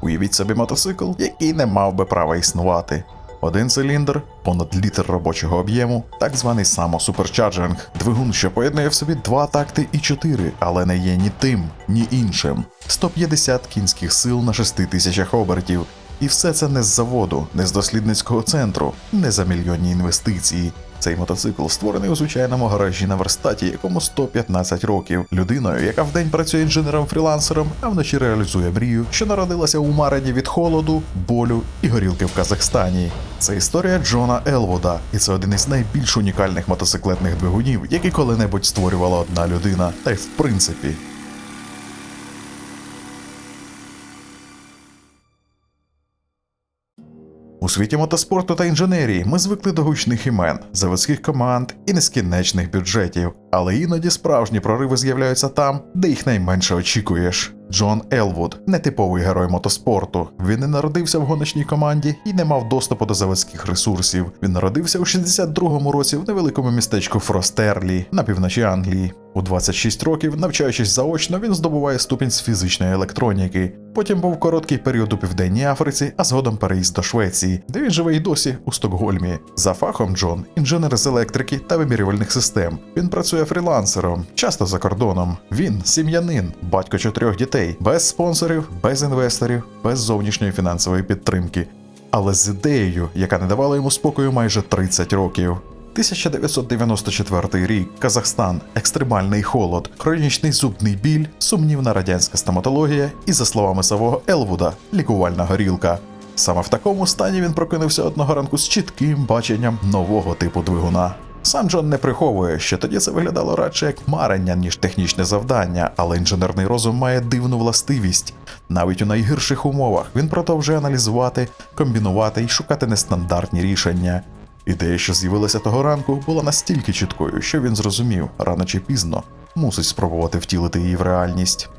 Уявіть собі мотоцикл, який не мав би права існувати. Один циліндр, понад літр робочого об'єму, так званий самосуперчарджинг, двигун, що поєднує в собі два такти і чотири, але не є ні тим, ні іншим. 150 кінських сил на 6 тисячах обертів. І все це не з заводу, не з дослідницького центру, не за мільйонні інвестиції. Цей мотоцикл створений у звичайному гаражі на верстаті, якому 115 років, людиною, яка вдень працює інженером-фрілансером, а вночі реалізує мрію, що народилася у Марені від холоду, болю і горілки в Казахстані. Це історія Джона Елвуда, і це один із найбільш унікальних мотоциклетних двигунів, які коли-небудь створювала одна людина. Та й в принципі, У світі мотоспорту та інженерії ми звикли до гучних імен, заводських команд і нескінченних бюджетів, але іноді справжні прориви з'являються там, де їх найменше очікуєш. Джон Елвуд нетиповий герой мотоспорту. Він не народився в гоночній команді і не мав доступу до заводських ресурсів. Він народився у 62-му році в невеликому містечку Фростерлі на півночі Англії. У 26 років, навчаючись заочно, він здобуває ступінь з фізичної електроніки. Потім був короткий період у південній Африці, а згодом переїзд до Швеції, де він живе й досі у Стокгольмі. За фахом Джон інженер з електрики та вимірювальних систем. Він працює фрілансером, часто за кордоном. Він сім'янин, батько чотирьох дітей, без спонсорів, без інвесторів, без зовнішньої фінансової підтримки. Але з ідеєю, яка не давала йому спокою майже 30 років. 1994 рік, Казахстан, екстремальний холод, хронічний зубний біль, сумнівна радянська стоматологія і, за словами самого Елвуда, лікувальна горілка. Саме в такому стані він прокинувся одного ранку з чітким баченням нового типу двигуна. Сам Джон не приховує, що тоді це виглядало радше як марення, ніж технічне завдання, але інженерний розум має дивну властивість. Навіть у найгірших умовах він продовжує аналізувати, комбінувати і шукати нестандартні рішення. Ідея, що з'явилася того ранку, була настільки чіткою, що він зрозумів, рано чи пізно мусить спробувати втілити її в реальність.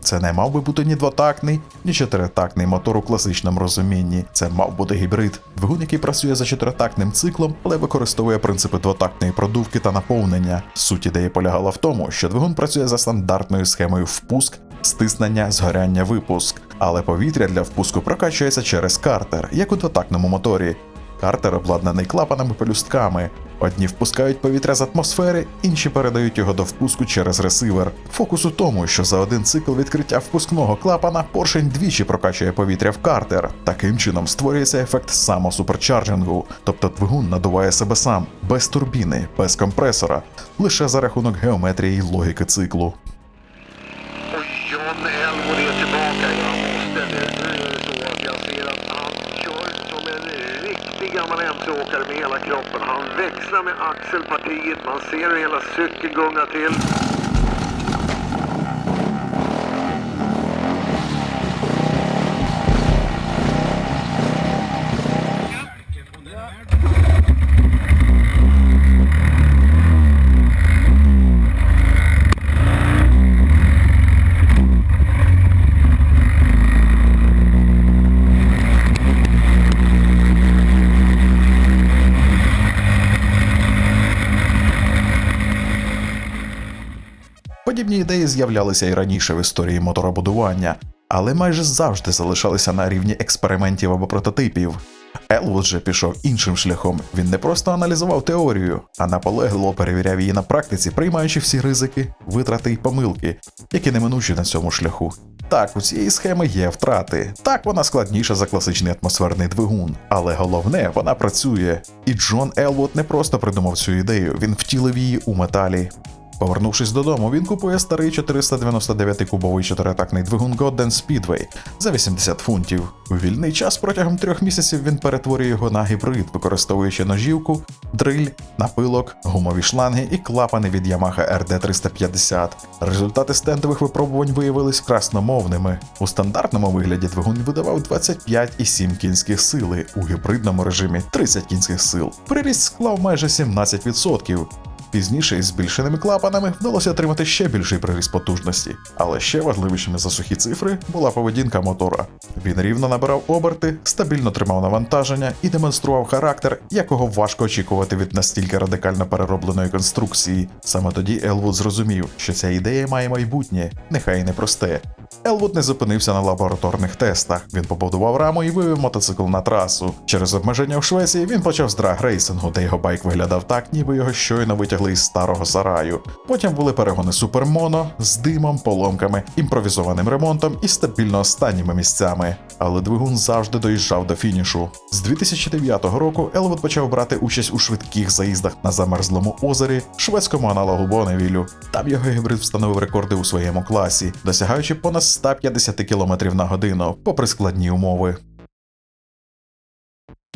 Це не мав би бути ні двотактний, ні чотиритактний мотор у класичному розумінні. Це мав бути гібрид, двигун, який працює за чотиритактним циклом, але використовує принципи двотактної продувки та наповнення. Суть ідеї полягала в тому, що двигун працює за стандартною схемою впуск, стиснення, згоряння, випуск, але повітря для впуску прокачується через картер, як у двотактному моторі. Картер обладнаний клапанами пелюстками. Одні впускають повітря з атмосфери, інші передають його до впуску через ресивер. Фокус у тому, що за один цикл відкриття впускного клапана поршень двічі прокачує повітря в картер. Таким чином створюється ефект самосуперчарджингу, тобто двигун надуває себе сам, без турбіни, без компресора, лише за рахунок геометрії й логіки циклу. Gammal MC-åkare med hela kroppen. Han växlar med axelpartiet. Man ser hur hela cykeln gungar till. Подібні ідеї з'являлися і раніше в історії моторобудування, але майже завжди залишалися на рівні експериментів або прототипів. Елвуд же пішов іншим шляхом. Він не просто аналізував теорію, а наполегливо перевіряв її на практиці, приймаючи всі ризики, витрати й помилки, які неминучі на цьому шляху. Так, у цієї схеми є втрати. Так, вона складніша за класичний атмосферний двигун, але головне, вона працює. І Джон Елвуд не просто придумав цю ідею, він втілив її у металі. Повернувшись додому, він купує старий 499-кубовий чотиритактний двигун Golden Speedway за 80 фунтів. У вільний час протягом трьох місяців він перетворює його на гібрид, використовуючи ножівку, дриль, напилок, гумові шланги і клапани від Yamaha RD350. Результати стендових випробувань виявились красномовними. У стандартному вигляді двигун видавав 25,7 кінських сили, у гібридному режимі 30 кінських сил. Приріст склав майже 17%. Пізніше із збільшеними клапанами вдалося отримати ще більший приріст потужності, але ще важливішими за сухі цифри була поведінка мотора. Він рівно набирав оберти, стабільно тримав навантаження і демонстрував характер, якого важко очікувати від настільки радикально переробленої конструкції. Саме тоді Елвуд зрозумів, що ця ідея має майбутнє, нехай і не просте. Елвуд не зупинився на лабораторних тестах. Він побудував раму і вивів мотоцикл на трасу. Через обмеження в Швеції він почав з драг-рейсингу, де його байк виглядав так, ніби його щойно витягли із старого сараю. Потім були перегони супермоно з димом, поломками, імпровізованим ремонтом і стабільно останніми місцями. Але двигун завжди доїжджав до фінішу. З 2009 року Елвуд почав брати участь у швидких заїздах на замерзлому озері, шведському аналогу Боневілю. Там його гібрид встановив рекорди у своєму класі, досягаючи понад 150 км на годину, попри складні умови.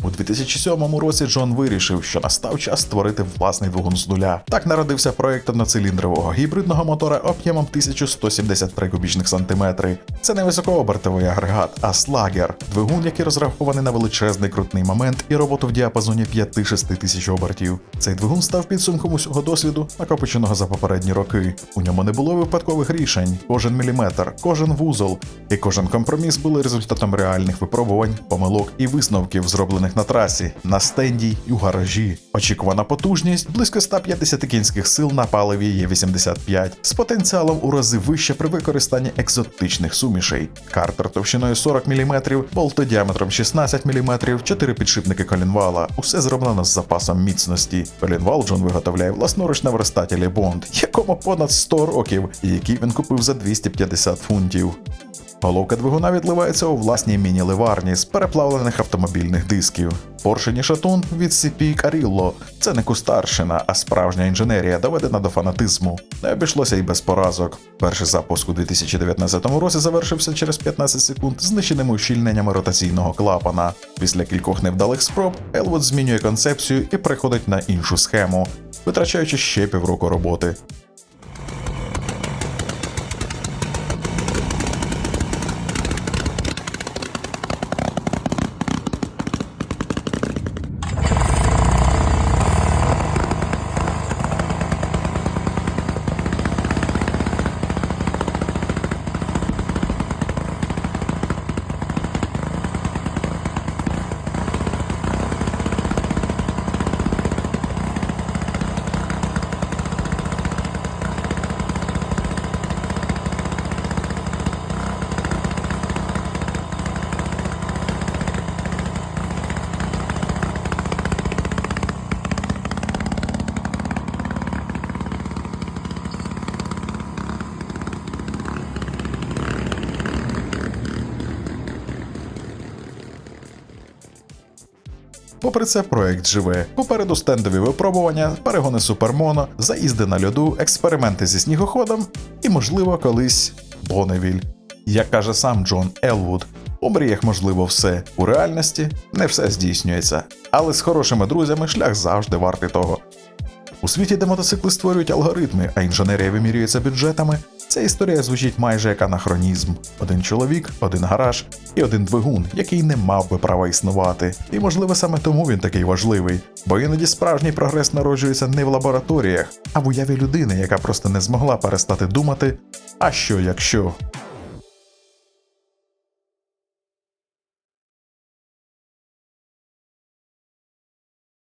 У 2007 році Джон вирішив, що настав час створити власний двигун з нуля. Так народився проект одноциліндрового гібридного мотора об'ємом 1173 кубічних сантиметри. Це не високообертовий агрегат, а слагер, двигун, який розрахований на величезний крутний момент і роботу в діапазоні 5-6 тисяч обертів. Цей двигун став підсумком усього досвіду, накопиченого за попередні роки. У ньому не було випадкових рішень. Кожен міліметр, кожен вузол і кожен компроміс були результатом реальних випробувань, помилок і висновків, зроблених на трасі, на стенді і у гаражі. Очікувана потужність близько 150 кінських сил на паливі Є85 з потенціалом у рази вище при використанні екзотичних сумішей. Картер товщиною 40 мм, болти діаметром 16 мм, 4 підшипники колінвала. Усе зроблено з запасом міцності. Колінвал Джон виготовляє власноруч на верстаті Бонд, якому понад 100 років, і який він купив за 250 фунтів. Головка двигуна відливається у власній міні-ливарні з переплавлених автомобільних дисків. Поршень і шатун від CP Carillo. Це не кустарщина, а справжня інженерія, доведена до фанатизму. Не обійшлося й без поразок. Перший запуск у 2019 році завершився через 15 секунд знищеними ущільненнями ротаційного клапана. Після кількох невдалих спроб Елвуд змінює концепцію і переходить на іншу схему, витрачаючи ще півроку роботи. Попри це, проект живе. Попереду стендові випробування, перегони супермоно, заїзди на льоду, експерименти зі снігоходом і, можливо, колись Боневіль. Як каже сам Джон Елвуд, у мріях можливо все. У реальності не все здійснюється, але з хорошими друзями шлях завжди вартий того. У світі, де мотоцикли створюють алгоритми, а інженерія вимірюється бюджетами, ця історія звучить майже як анахронізм: один чоловік, один гараж і один двигун, який не мав би права існувати. І можливо саме тому він такий важливий, бо іноді справжній прогрес народжується не в лабораторіях, а в уяві людини, яка просто не змогла перестати думати, а що якщо.